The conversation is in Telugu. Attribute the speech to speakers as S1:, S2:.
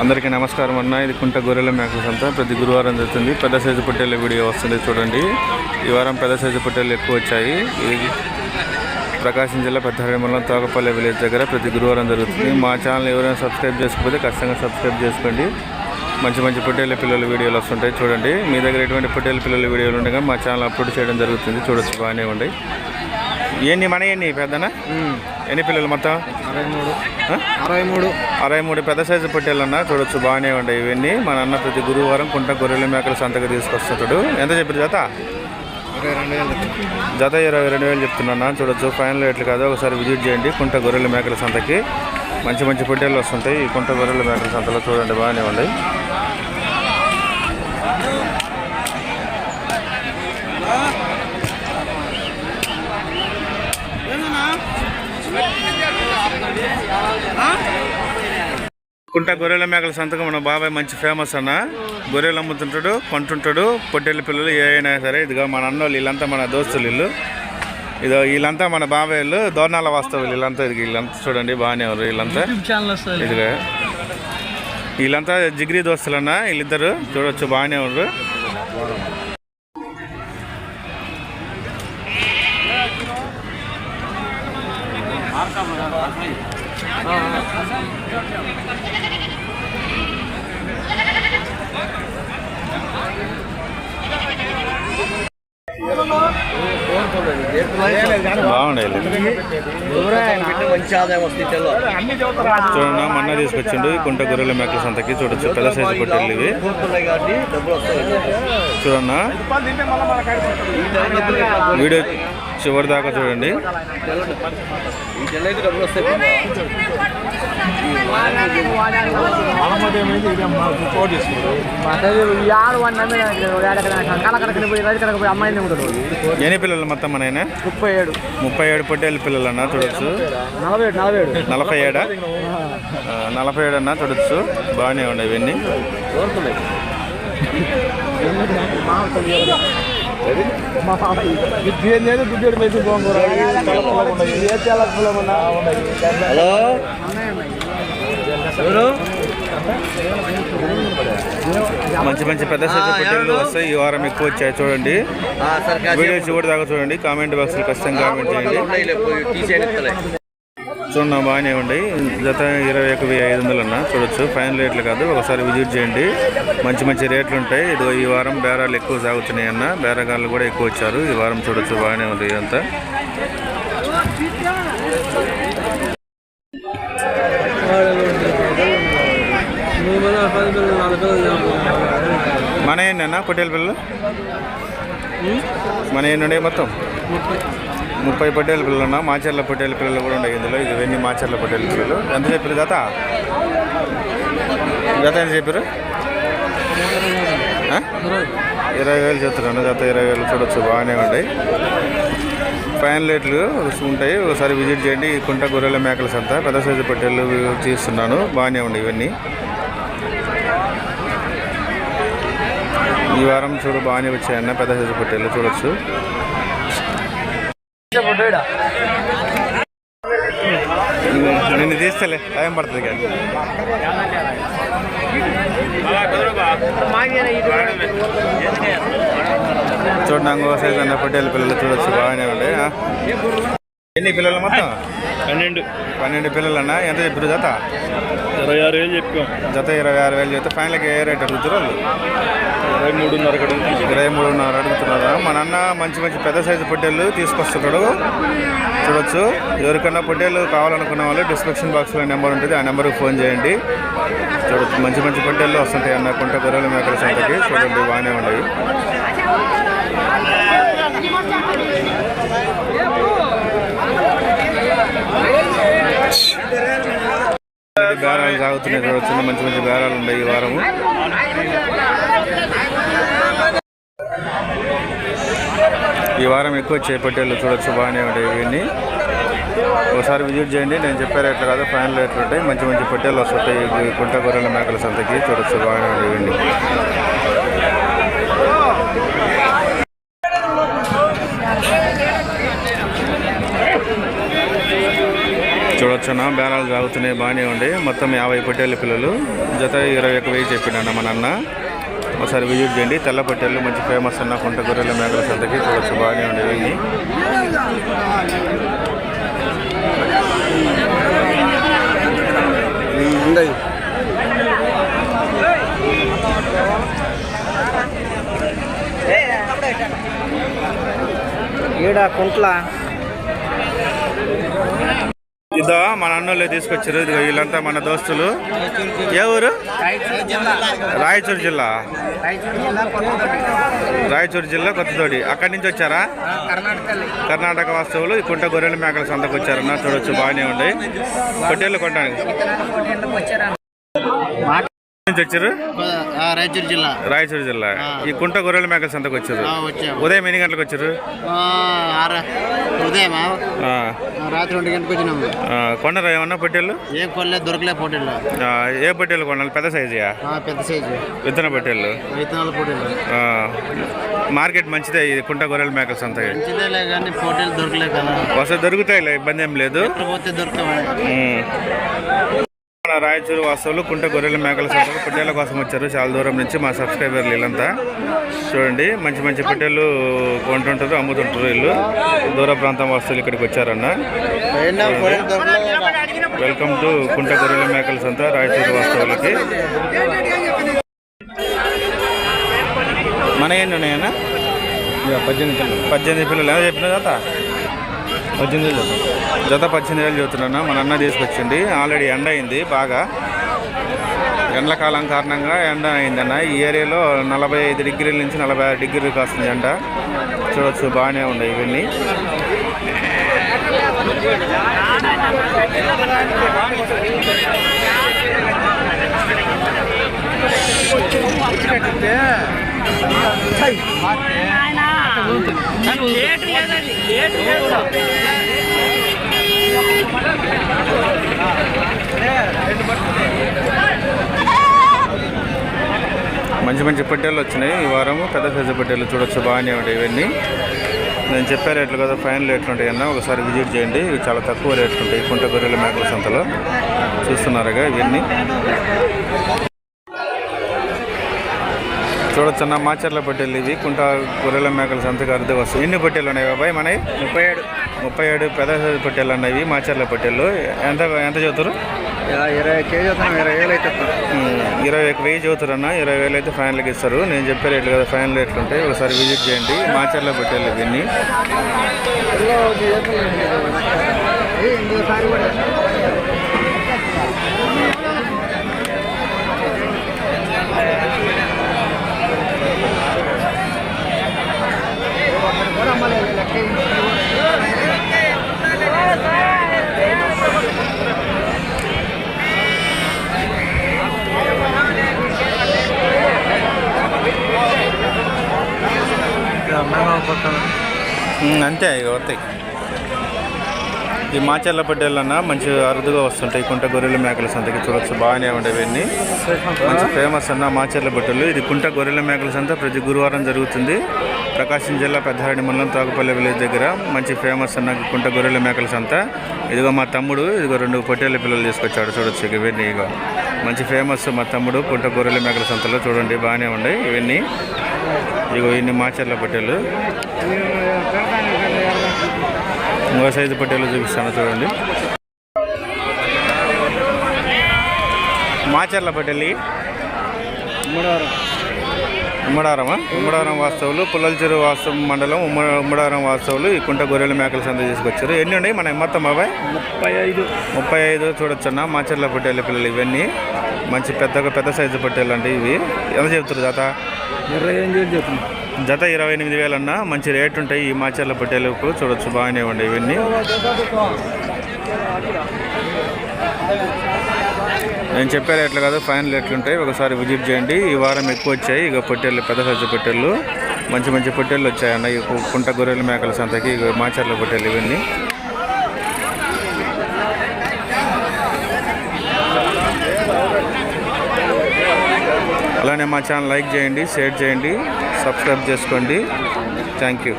S1: అందరికీ నమస్కారం అన్న. ఇది కుంట గొర్రెల మేకల సంత. ప్రతి గురువారం జరుగుతుంది. పెద్ద సైజు పొట్టేళ్ళ వీడియో వస్తుంది చూడండి. ఈ వారం పెద్ద సైజు పొట్టేళ్ళు ఎక్కువ వచ్చాయి. ఇది ప్రకాశం జిల్లా పెద్దహరి మండలం తోకపల్లి విలేజ్ దగ్గర ప్రతి గురువారం జరుగుతుంది. మా ఛానల్ ఎవరైనా సబ్స్క్రైబ్ చేసుకోకపోతే ఖచ్చితంగా సబ్స్క్రైబ్ చేసుకోండి. మంచి మంచి పొట్టేళ్ళ పిల్లల వీడియోలు వస్తుంటాయి చూడండి. మీ దగ్గర ఎటువంటి పొట్టేళ్ళ పిల్లల వీడియోలు ఉండగా మా ఛానల్ అప్లోడ్ చేయడం జరుగుతుంది. చూడొచ్చు బాగానే ఉండి. ఎన్ని మన ఎన్ని పెద్దనా? ఎన్ని పిల్లలు మొత్తం?
S2: అరవై మూడు? అరవై మూడు
S1: అరవై మూడు పెద్ద సైజు పొట్టేళ్ళన్నా చూడొచ్చు బాగానే ఉంటాయి ఇవన్నీ. మా నాన్న ప్రతి గురువారం కుంట గొర్రెల మేకల సంతకు తీసుకొస్తుంటాడు ఎంత చెప్పారు జత? జత ఇరవై రెండు వేలు చెప్తున్నా చూడొచ్చు. ఫైనల్ రేట్లు కాదు ఒకసారి విజిట్ చేయండి కుంట గొర్రెల మేకల సంతకి. మంచి మంచి పొట్టేళ్ళు వస్తుంటాయి. ఈ కుంట గొర్రెల మేకల సంతలో చూడండి బాగానే ఉన్నాయి. కుంట గొర్రెల మేకల సంతకం మన బాబాయ్ మంచి ఫేమస్ అన్న. గొర్రెలు అమ్ముతుంటాడు కొంటుంటాడు. పొట్టేళ్ళ పిల్లలు ఏ అయినా సరే ఇదిగో మన అన్నోళ్ళు వీళ్ళంతా మన దోస్తులు వీళ్ళు. ఇదో వీళ్ళంతా మన బాబాయ్ వాళ్ళు దోర్నాల వాస్తవులు వీళ్ళంతా. ఇది వీళ్ళంతా చూడండి బాగానే ఉన్నారు వీళ్ళంతా. ఇదిగా. వీళ్ళంతా జిగ్రీ దోస్తులన్న వీళ్ళిద్దరు చూడొచ్చు బాగానే ఉన్నారు. బాగుండాయి
S2: మంచి ఆదాయం వస్తుంది తెల్లో
S1: చూడండి మొన్న తీసుకొచ్చిండు కుంట గొర్రెల మేకల సంతకి. చూడొచ్చు పిల్ల సైజు పొట్టేళ్ళు ఇవి. చూడన్నా. వీడియో చివరి దాకా చూడండి. ఎన్ని పిల్లలు మొత్తం మన
S3: ముప్పై ఏడు.
S1: ముప్పై ఏడు పొట్టేళ్ళ పిల్లలు అన్న చూడొచ్చు.
S3: నలభై ఏడు నలభై ఏడు.
S1: నలభై ఏడా? ఆ,
S2: హలో? ఎవరు?
S1: మంచి మంచి పెద్ద సైజు పొట్టేళ్ళు వస్తాయి. ఈ వారం ఎక్కువ వచ్చాయి చూడండి.
S2: ఆ, సరే కాసేపు
S1: వీడియో చివరి దాకా చూడండి. కామెంట్ బాక్స్లో ఖచ్చితంగా కామెంట్ చేయండి. చూడండి బాగానే ఉన్నాయి జత ఇరవై ఒక వెయ్యి ఐదు వందలు అన్న చూడొచ్చు. ఫైనల్ రేట్లు కాదు. ఒకసారి విజిట్ చేయండి. మంచి మంచి రేట్లు ఉంటాయి. ఇది ఈ వారం బేరాలు ఎక్కువ సాగుతున్నాయి అన్న. బేరగాళ్ళు కూడా ఎక్కువ వచ్చారు. ఈ వారం చూడొచ్చు. బాగానే ఉంది ఇదంతా. మన ఏంటి అన్న పొట్టేల పిల్లలు? మన ఏంటి మొత్తం? ముప్పై పొట్టేల పిల్లలు ఉన్నా మాచర్ల పొట్టేల పిల్లలు కూడా ఉన్నాయి ఇందులో. ఇది ఇవన్నీ మాచర్ల పొట్టేల పిల్లలు. ఎంత చెప్పారు గత? గత ఎంత చెప్పారు? ఇరవై వేలు చెప్తున్నాను. గత ఇరవై వేలు చూడొచ్చు బాగానే ఉంటాయి ఫైనల్ రేట్లు ఉంటాయి. ఒకసారి విజిట్ చేయండి. కుంట గొర్రెల మేకల సంత. పెద్ద సైజు పొట్టేళ్ళు తీస్తున్నాను బాగానే ఉన్నాయి ఇవన్నీ. ఈ వారం చూడు బాగానే వచ్చాయన్న. పెద్ద సైజు పొట్టేళ్ళు చూడొచ్చు నిన్ను తీస్తలే టైం పడుతుంది కానీ చూడండి అంగో సైజ్ అన్న పొట్టేళ్ళ పిల్లలు చూడొచ్చు బాగానే ఉండే? ఎన్ని పిల్లలు మొత్తం?
S4: పన్నెండు.
S1: పన్నెండు పిల్లలు అన్న ఎంత చెప్పారు జత
S4: ఇరవై ఆరు వేలు చెప్పాం.
S1: జత ఇరవై ఆరు వేలు చెప్తే ఫైనల్కి ఏ రేట్ అడుగుతారు వాళ్ళు?
S4: ఇరవై మూడున్నర
S1: ఇరవై మూడున్నర అడుగుతున్నారా? మా నాన్న మంచి మంచి పెద్ద సైజు పొట్టేళ్ళు తీసుకొస్తున్నాడు. చూడొచ్చు. ఎవరికన్నా పొట్టేళ్ళు కావాలనుకున్న వాళ్ళు డిస్క్రిప్షన్ బాక్స్లో నెంబర్ ఉంటుంది. ఆ నెంబర్కి ఫోన్ చేయండి. చూడొచ్చు. మంచి మంచి పొట్టేళ్ళు వస్తుంటాయి అన్న కుంట గొర్రెల మేకల సంతకి. చూడండి బాగానే ఉన్నాయి బేరాలు సాగుతున్నాయి చూడొచ్చు మంచి మంచి బేరాలు ఉన్నాయి ఈ వారము. ఈ వారం ఎక్కువ చేపట్టేళ్ళు చూడొచ్చు బాగానే ఉంటాయి ఇవన్నీ. ఒకసారి విజిట్ చేయండి నేను చెప్పే రేట్లు కాదు ఫైనల్ రేట్లు ఉంటాయి. మంచి మంచి పొట్టేళ్ళు వస్తుంటాయి కుంట గొర్రెల మేకల సంతకి చూడొచ్చు బాగానే ఉంటాయి ఇవన్నీ. చూడొచ్చున్న బేరాలు సాగుతున్నాయి బాగానే ఉండి మొత్తం యాభై పొట్టేళ్ళ పిల్లలు. జత ఇరవై ఒక వెయ్యి చెప్పిండన్న మా నాన్న. ఒకసారి విజిట్ చేయండి. తెల్ల పొట్టేళ్ళు మంచి ఫేమస్ అన్న కుంట గొర్రెల మేకల సంతకి చూడొచ్చు బాగానే ఉండేవి
S3: ఈడ కుంట్ల?
S1: ఇదో మన అన్నోళ్ళు తీసుకొచ్చారు. ఇదిగో వీళ్ళంతా మన దోస్తులు. ఏ ఊరు? రాయచూరు జిల్లా. రాయచూరు జిల్లా కొత్తదోడి. అక్కడి నుంచి వచ్చారా? కర్ణాటక వాస్తవులు. ఈ కుంట గొర్రెల మేకల సంతకు వచ్చారన్న. చూడొచ్చు బాగానే ఉండే పొట్టేళ్ళు కొట్టడానికి నుంచి వచ్చారు?
S3: రాయచూరు జిల్లా.
S1: రాయచూరు జిల్లా. ఈ కుంట గొర్రెల మేకల సంతకు వచ్చారు. ఉదయం ఎన్ని గంటలకు వచ్చారు?
S3: ఉదయమా?
S1: ఆ,
S3: రాత్రి రెండు గంటలకు వచ్చినాము.
S1: ఆ, కొనరా ఏమన్నా పొట్టేళ్ళు?
S3: ఏం కొనలే దొరకలే
S1: ఆ, ఏ పొట్టేళ్ళు కొనాలి? పెద్ద సైజుయా
S3: పెద్ద సైజు.
S1: విత్తన పొట్టేళ్ళు.
S3: విత్తనాల
S1: ఆ, మార్కెట్ మంచిదే ఇది కుంట గొర్రెల మేకల సంతకి.
S3: మంచిదేలే కానీ పోటీలు దొరకలే కదా.
S1: వస్తే దొరుకుతాయిలే ఇబ్బంది ఏం లేదు.
S3: పోతే.
S1: మన రాయచూరు వాస్తవులు కుంట గొర్రెల మేకల సంతకు పొట్టేళ్ళ కోసం వచ్చారు. చాలా దూరం నుంచి మా సబ్స్క్రైబర్లు వీళ్ళంతా. చూడండి మంచి మంచి పొట్టేళ్ళు కొంటుంటారు అమ్ముతుంటారు వీళ్ళు. దూర ప్రాంతం వాస్తువులు ఇక్కడికి వచ్చారన్న. వెల్కమ్ టు కుంట గొర్రెల మేకల సంత రాయచూరు వాస్తవులకి మన ఎన్ని ఉన్నాయన్నా? పద్దెనిమిది పిల్లలు. పద్దెనిమిది పిల్లలు. ఏమో చెప్పిన జత పద్దెనిమిది వేలు జత పద్దెనిమిది వేలు చెబుతున్నా మన అన్న తీసుకొచ్చింది. ఆల్రెడీ ఎండ అయింది బాగా. ఎండాకాలం కారణంగా ఎండ అయిందన్న. ఈ ఏరియాలో నలభై ఐదు డిగ్రీల నుంచి నలభై ఆరు డిగ్రీలు కాస్తుంది ఎండ. చూడొచ్చు బాగానే ఉన్నాయి ఇవన్నీ. మంచి మంచి పట్టేళ్ళు వచ్చినాయి ఈ వారము. పెద్ద సైజు పట్టేళ్ళు చూడొచ్చు బాగానే ఉంటాయి ఇవన్నీ. నేను చెప్పే రేట్లు కదా ఫైన్ రేట్లు ఉంటాయి అన్న. ఒకసారి విజిట్ చేయండి. ఇవి చాలా తక్కువ రేట్లు ఉంటాయి. కుంట గొర్రెల మేకల సంతలో. చూస్తున్నారుగా ఇవన్నీ. చూడొచ్చన్న మాచర్ల పట్టేళ్ళు ఇవి కుంట గొర్రెల మేకల సంతకు అర్థం వస్తాయి ఎన్ని పట్టేళ్ళు ఉన్నాయి బాబాయ్ మనవి? ముప్పై ఏడు. ముప్పై ఏడు పెద్ద సైజు పట్టేళ్ళు అన్నవి మాచర్ల పట్టేళ్ళు ఎంత ఎంత చదువుతారు
S3: ఇరవై కేజీ ఇరవై వేలు అయితే
S1: ఇరవై ఒక వెయ్యి చదువుతారన్న ఇరవై వేలు అయితే ఫైనల్కి ఇస్తారు. నేను చెప్పే రేట్లు కదా ఫైనల్ రేట్లు ఉంటాయి. ఒకసారి విజిట్ చేయండి. మాచర్లో పెట్టాలి దీన్ని అంతే ఇక వస్తాయి. ఈ మాచర్ల పట్టేళ్ళన్న మంచి అరుదుగా వస్తుంటాయి. కుంట గొర్రెల మేకల సంతకి చూడొచ్చు. బాగానే ఉండేవన్నీ మంచి ఫేమస్ అన్న మాచర్ల పట్టెలు ఇది కుంట గొర్రెల మేకల సంత ప్రతి గురువారం జరుగుతుంది. ప్రకాశం జిల్లా పెద్దారెడ్డి మండలం తాగుపల్లి విలేజ్ దగ్గర మంచి ఫేమస్ అన్న కుంట గొర్రెల మేకల సంత. ఇదిగో మా తమ్ముడు ఇదిగో రెండు పొట్టేళ్ళ పిల్లలు తీసుకొచ్చాడు. చూడొచ్చు ఇవన్నీ ఇగో. మంచి ఫేమస్ మా తమ్ముడు కుంట గొర్రెల మేకల సంతలో చూడండి. బాగానే ఉన్నాయి ఇవన్నీ. ఇగో ఇన్ని మాచర్ల పట్టేలు. ఇంకో సైజు పట్టేలు చూపిస్తాను చూడండి. మాచర్ల పట్టెలి
S3: మూడవరం.
S1: ఉమ్మడారమా ఉమ్మడారం వాస్తవులు పుల్లలచెరు వాస్తవ మండలం ఉమ్మ ఉమ్మడారం వాస్తవులు ఈ కుంట గొర్రెల మేకల సంత తీసుకొచ్చారు. ఎన్ని ఉన్నాయి? మన మొత్తం బాబాయ్
S3: ముప్పై ఐదు.
S1: ముప్పై ఐదు చూడొచ్చన్న. మాచర్ల పట్టేళ్ళ పిల్లలు ఇవన్నీ. మంచి పెద్దగా పెద్ద సైజు పట్టేలు అంటే ఇవి. ఎంత చెప్తారు జత?
S3: ఇరవై ఎనిమిది చెప్తున్నాం.
S1: జత ఇరవై ఎనిమిది వేలన్నా. మంచి రేట్ ఉంటాయి ఈ మాచర్ల పట్టేలకు చూడొచ్చు బాగానే ఉండే ఇవన్నీ. నేను చెప్పే రేట్లు కాదు ఫైనల్ రేట్లు ఉంటాయి ఒకసారి విజిట్ చేయండి. ఈ వారం ఎక్కువ వచ్చాయి ఇక పొట్టేళ్ళు పెద్ద సైజు పొట్టేళ్ళు. మంచి మంచి పొట్టేళ్ళు వచ్చాయన్న ఈ కుంట గొర్రెల మేకల సంతకి ఇక మాచర్ల పొట్టేళ్ళు ఇవన్నీ. అలానే మా ఛానల్ లైక్ చేయండి షేర్ చేయండి సబ్స్క్రైబ్ చేసుకోండి. Thank you.